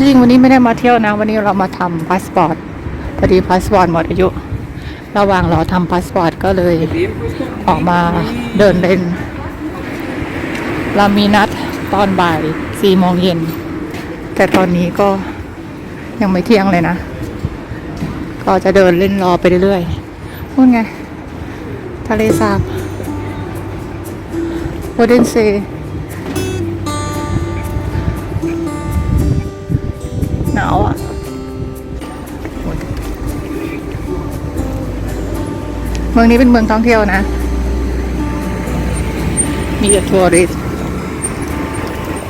ที่จริงวันนี้ไม่ได้มาเที่ยวนะ วันนี้เรามาทำพาสปอร์ตพอดีพาสปอร์ตหมดอายุ ระหว่างรอทำพาสปอร์ตก็เลยออกมาเดินเล่นเรามีนัดตอนบ่ายสี่โมงเย็น แต่ตอนนี้ก็ยังไม่เที่ยงเลยนะ ก็จะเดินเล่นรอไปเรื่อยๆนู่นไง ทะเลสาบโ o เดนเซาวอะเมืองนี้เป็นเมืองท่องเที่ยวนะ มีแต่ทัวริส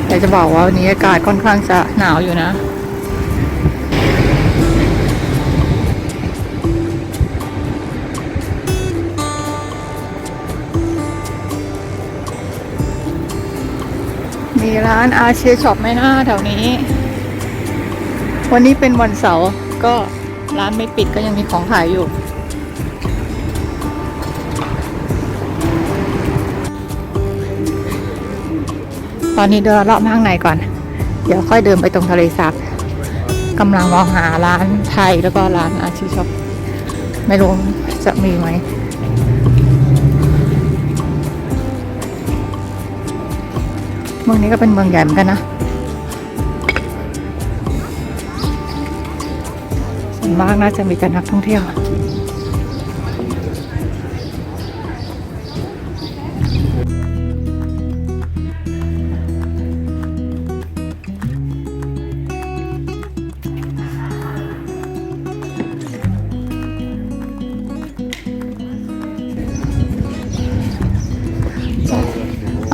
แต่จะบอกว่าวันนี้อากาศค่อนข้างจะหนาวอยู่นะมีร้านอาเชียช็อปไมหน้าแถวนี้ วันนี้เป็นวันเสาร์ก็ร้านไม่ปิดก็ยังมีของขายอยู่ ตอนนี้เดินรอบข้างในก่อน เดี๋ยวค่อยเดินไปตรงทะเลสาบกำลังมองหาร้านไทยแล้วก็ร้านอาชีช็อปไม่รู้จะมีไหมเมืองนี้ก็เป็นเมืองใหญ่เหมือนกันนะ วนมากน่าจะมีแต่นักท่องเที่ยว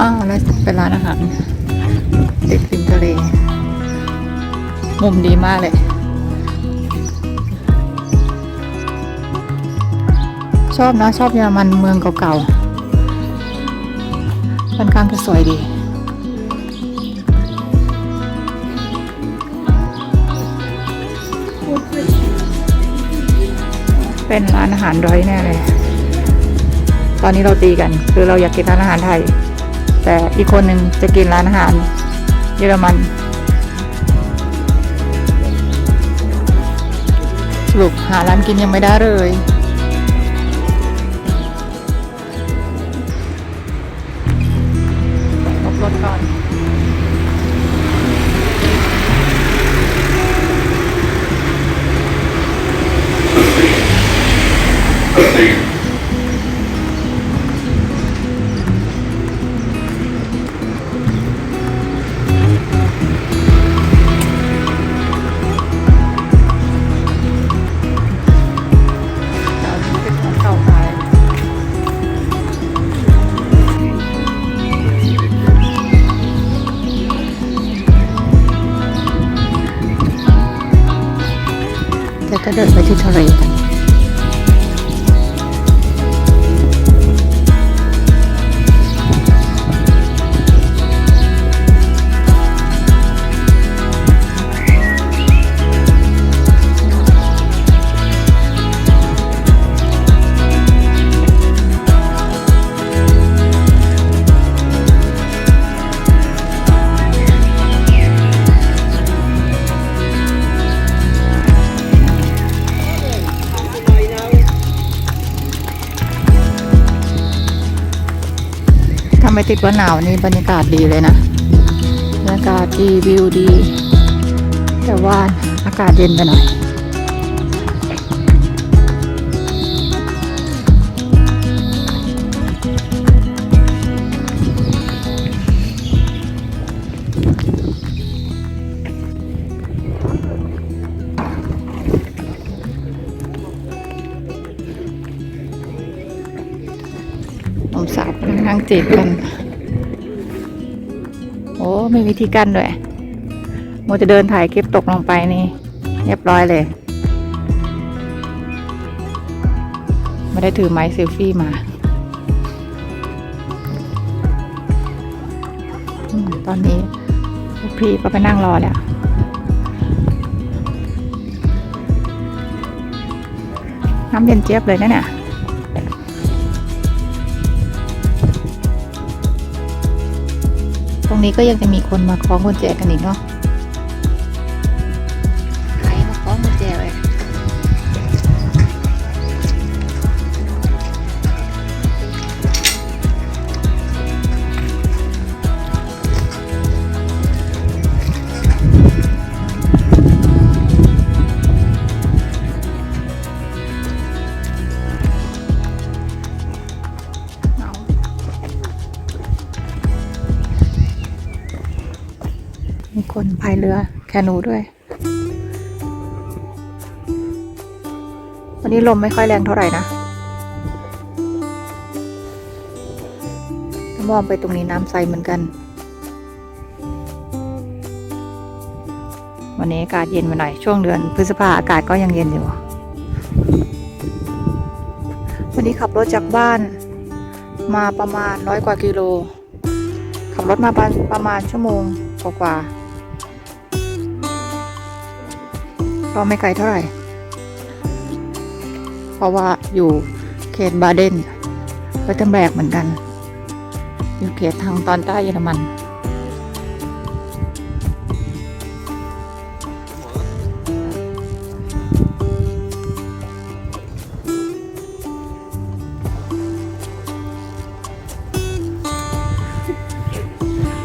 อ้าวแล้วเป็นร้านอาหารติดริมทะเลมุมดีมากเลย ชอบนะชอบเยอรมันเมืองเก่าๆค่อนข้างจะสวยดีเป็นร้านอาหารร้อยแน่เลย ตอนนี้เราตีกัน คือเราอยากกินร้านอาหารไทย แต่อีกคนหนึ่งจะกินร้านอาหาร เยอรมัน สรุปหาร้านกินยังไม่ได้เลย เดี๋ยวก็เดิ ไม่ติดว่าหนาวนี่บรรยากาศดีเลยนะบรรยากาศดีวิวดี แต่ว่าอากาศเย็นไปหน่อย สาวกำลังนั่งจีบกัน โอ้มีวิธีกั้นด้วยโมจะเดินถ่ายคลิปตกลงไปนี่ เรียบร้อยเลย ไม่ได้ถือไม้เซลฟี่มาอตอนนี้พวกพี่ก็ไปนั่งรอแล้ว น้ำเย็นเจี๊ยบเลยนะเนี่ย รงนี้ก็ยังจะมีคนมาคล้องกุญแจกันอีกเนาะายเรือแคนูด้วย วันนี้ลมไม่ค่อยแรงเท่าไหร่นะมองไปตรงนี้น้ำใสเหมือนกัน วันนี้อากาศเย็นมาหน่อย ช่วงเดือนพฤษภาอากาศก็ยังเย็นอยู่ วันนี้ขับรถจากบ้านมาประมาณร้อยกว่ากิโล ขับรถมาประประมาณชั่วโมงกว่าๆ ก็ไม่ไกลเท่าไหร่ เพราะว่าอยู่เขตบาเดนเวเทมแบกเหมือนกัน อยู่เขตทางตอนใต้เยอรมัน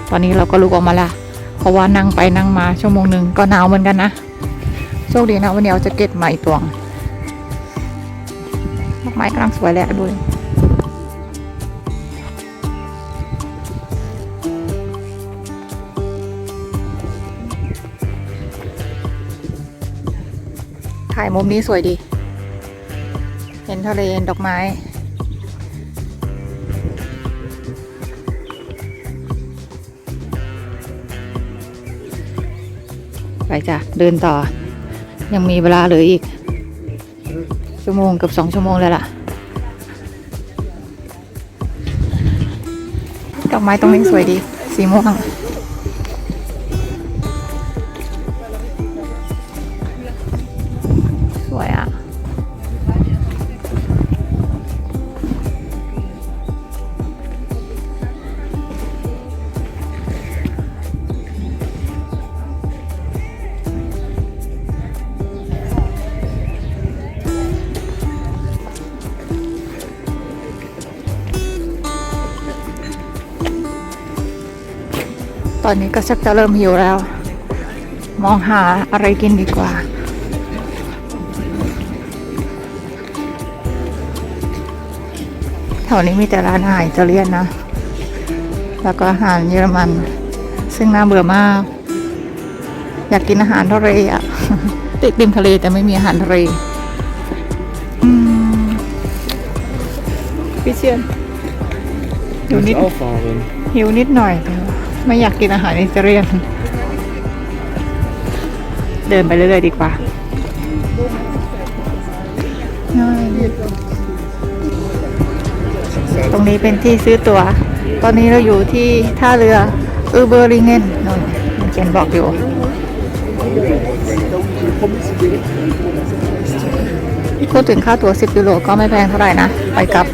ตอนนี้เราก็ลุกออกมาละ เพราะว่านั่งไปนั่งมาชั่วโมงหนึ่งก็หนาวเหมือนกันนะ โชคดีนะวันนี้เอาแจะเก็ตมาอีกตัวงดอกไม้กำลังสวยแหละดูดิถ่ายมุมนี้สวยดี เห็นทะเลเห็นดอกไม้ไปจ้ะเดินต่อ ยังมีเวลาเหลืออีก ชั่วโมงเกับสองชั่วโมงแล้วล่ะดอกไม้ตรงนี้สวยดี สีม่วง ตอนนี้ก็ชักจะเริ่มหิวแล้ว มองหาอะไรกินดีกว่า แถวนี้มีแต่ร้านอาหารอิตาเลียนนะ แล้วก็อาหารเยอรมัน ซึ่งน่าเบื่อมาก อยากกินอาหารทะเลอะ ติดริมทะเลแต่ไม่มีอาหารทะเลอืมพี่เชียนอยู่นิด Auffahren. หิวนิดหน่อยแต่ว่า ไม่อยากกินอาหารอิตาเลียน เดินไปเรื่อยๆดีกว่าตรงนี้เป็นที่ซื้อตั๋ว ตอนนี้เราอยู่ที่ท่าเรืออูเบอร์ลิงเกนนนมันเขียนบอกอยู่ พูดถึงค่าตั๋ว 10 ยูโรก็ไม่แพงเท่าไหร่นะ ไปกับ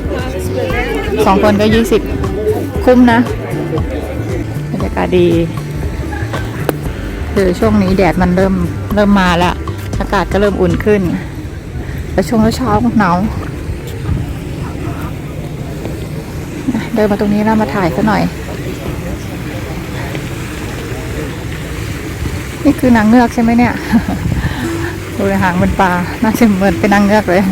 สองคนก็ 20 คุ้มนะากาศดีคือช่วงนี้แดดมันเริ่มเริ่มมาแล้ว อากาศก็เริ่มอุ่นขึ้น แต่ช่วงเช้าหนาวเดินมาตรงนี้แล้วมาถ่ายซะหน่อย นี่คือนางเงือกใช่ไหมเนี่ย ดูในหางเป็นปลา น่าจะเหมือนเป็นนางเงือกเลย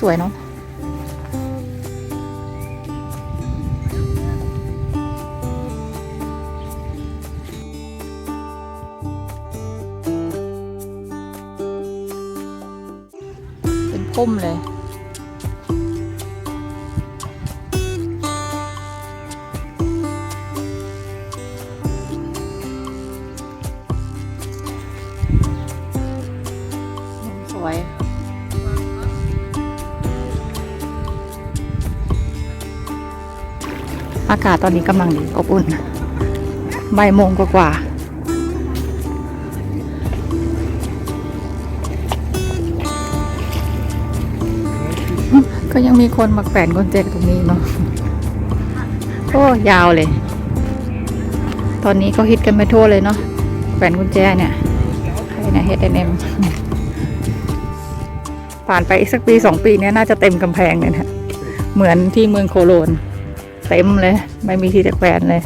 สวยเนาะเป็นพุ่มเลยสวย อากาศตอนนี้กำลังดีอบอุ่นบ่ายโมงกว่าก็ยังมีคนมาแขวนกุญแจตรงนี้เนาะโอ้ยาวเลย ตอนนี้ก็ฮิตกันไปทั่วเลยเนาะแขวนกุญแจเนี่ยใครเนี่ย H&M ผ่านไปอีกสักปีสองปีเนี้ยน่าจะเต็มกำแพงเลยนะเหมือนที่เมืองโคโลน เต็มเลย ไม่มีที่จะแขวนเลย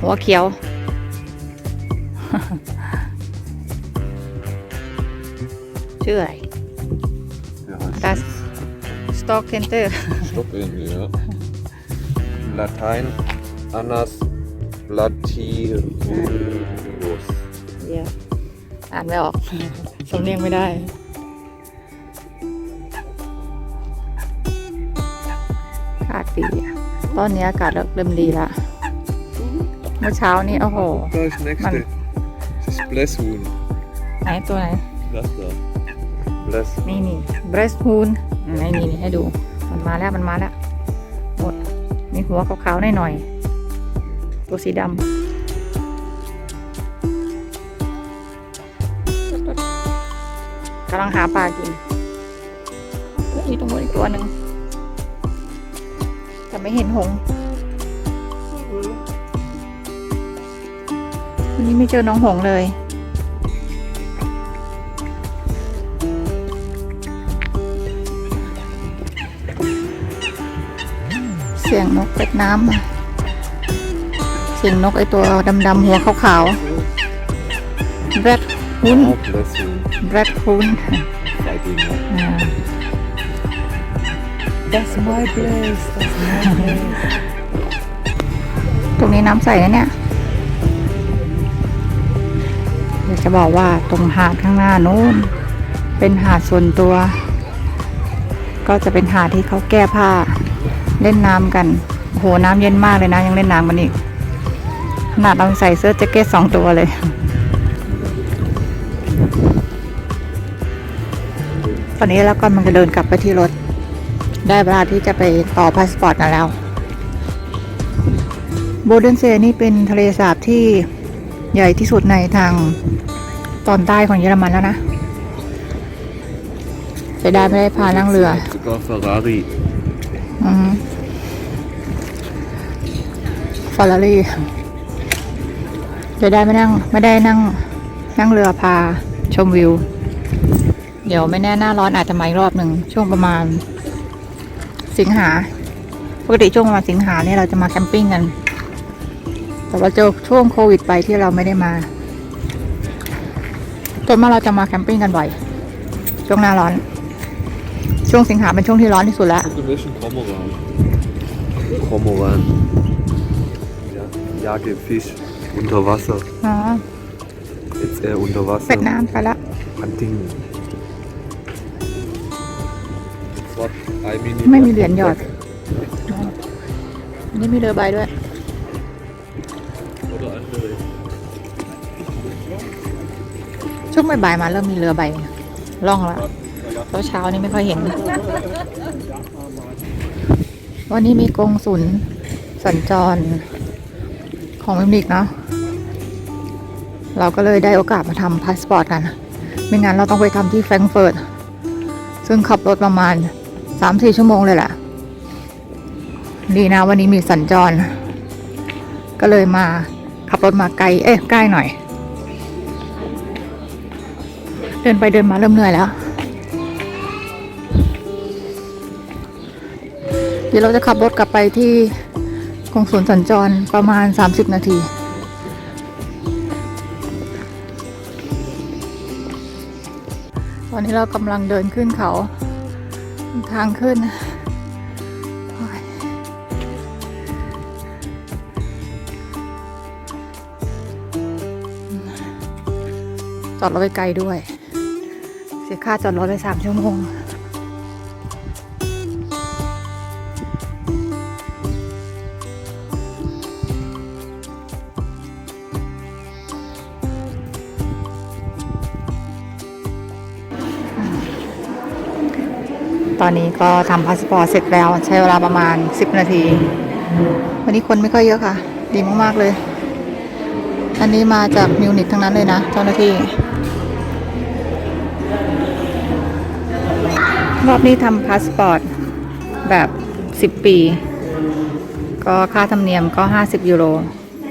หัวเขียว ชื่ออะไร Ja, Das stock center Stopp irgendwie, ja. Latein Annas Latirus. เยอ่านไม่ออก สำเนียงไม่ได้ อากาศดีอะตอนนี้อากาศเริ่มดีละเมื่อเช้านี้โอ้โห Da ist das nächste. Das ist Blesshuhn. ไหนตัวไหน Das da. Bless. นี่นี่ breast hoon นี่นี่นี่ให้ดู มันมาแล้วมันมาแล้วหมดมีหัวขาวๆหน่อยๆตัวสีดำกำลังหาปลากินเฮ้ยตรงนู้นอีกตัวหนึ่งแต่ ไม่เห็นหงส์วันนี้ไม่เจอน้องหงส์เลย เสียงนกเป็ดน้ำอะเสียงนกไอตัวดำๆหัวขาวๆ red หุ้น Auch Blesshuhn. red หุ้น Fighting, ja. That's my place That's my place ตรงนี้น้ำใสนะเนี่ยอยากจะบอกว่าตรงหาดข้างหน้านู้น เป็นหาดส่วนตัว ก็จะเป็นหาดที่เขาแก้ผ้า เล่นน้ำกันโอ้โหน้ำเย็นมากเลยนะ ยังเล่นน้ำกันอีกขนาดเราใส่เสื้อแจ็คเก็ตสองตัวเลยตอนนี้แล้วก็มันจะเดินกลับไปที่รถ ได้เวลาที่จะไปต่อพาสปอร์ตกันแล้วโบเดนเซนี่เป็นทะเลสาบที่ใหญ่ที่สุดในทางตอนใต้ของเยอรมันแล้วนะจะได้ไม่ได้พานั่งเรือ Sogar Ferrari. อืมฟอร์รารี่จะได้ไม่นั่งไม่ได้นั่งนั่งเรือพาชมวิว เดี๋ยวไม่แน่หน้าร้อนอาจจะมาอีกรอบหนึ่งช่วงประมาณ สิงหา ปกติช่วงประมาณสิงหาเนี่ยเราจะมาแคมปิ้งกัน แต่ว่าเจอช่วงโควิดไปที่เราไม่ได้มาจนมาเราจะมาแคมปิ้งกันบ่อย ช่วงหน้าร้อน ช่วงสิงหาเป็นช่วงที่ร้อนที่สุดแล้ว Und das ist ein Kormoran. Kormoran. Ja, jage Fisch unter Wasser. อ๋อ Jetzt er unter เป็ด Wasser. น้ำไปละ Hunting. What? I mean, ไม่มีเหรียญหยอดอ๋ออันนี่มีเรือใบด้วย Oder andere. ช่วงบ่ายๆมาเริ่มมีเรือใบล่องแล้วเช้าเช้าๆนี้ไม่ค่อยเห็น วันนี้มีกงสุลสัญจรของมิวนิกเนาะ เราก็เลยได้โอกาสมาทำพาสปอร์ตกัน ไม่งั้นเราต้องไปทำที่แฟรงก์เฟิร์ต ซึ่งขับรถประมาณ 3-4ชั่วโมงเลยแหละดีนะวันนี้มีสัญจร ก็เลยมาขับรถมาไกล เอ๊ะใกล้หน่อย เดินไปเดินมาเริ่มเหนื่อยแล้ว เดี๋ยวเราจะขับรถกลับไปที่กองศูนย์สัญจรประมาณ 30 นาทีตอนนี้เรากำลังเดินขึ้นเขา ทางขึ้นจอดรถไปไกลด้วย เสียค่าจอดรถไปสามชั่วโมง ตอนนี้ก็ทำพาสปอร์ตเสร็จแล้วใช้เวลาประมาณ 10 นาที วันนี้คนไม่ค่อยเยอะค่ะ ดีมาก ๆ เลย อันนี้มาจากมิวนิกทั้งนั้นเลยนะ เจ้าหน้าที่ รอบนี้ทำพาสปอร์ตแบบ 10 ปี ก็ค่าธรรมเนียมก็ 50 ยูโร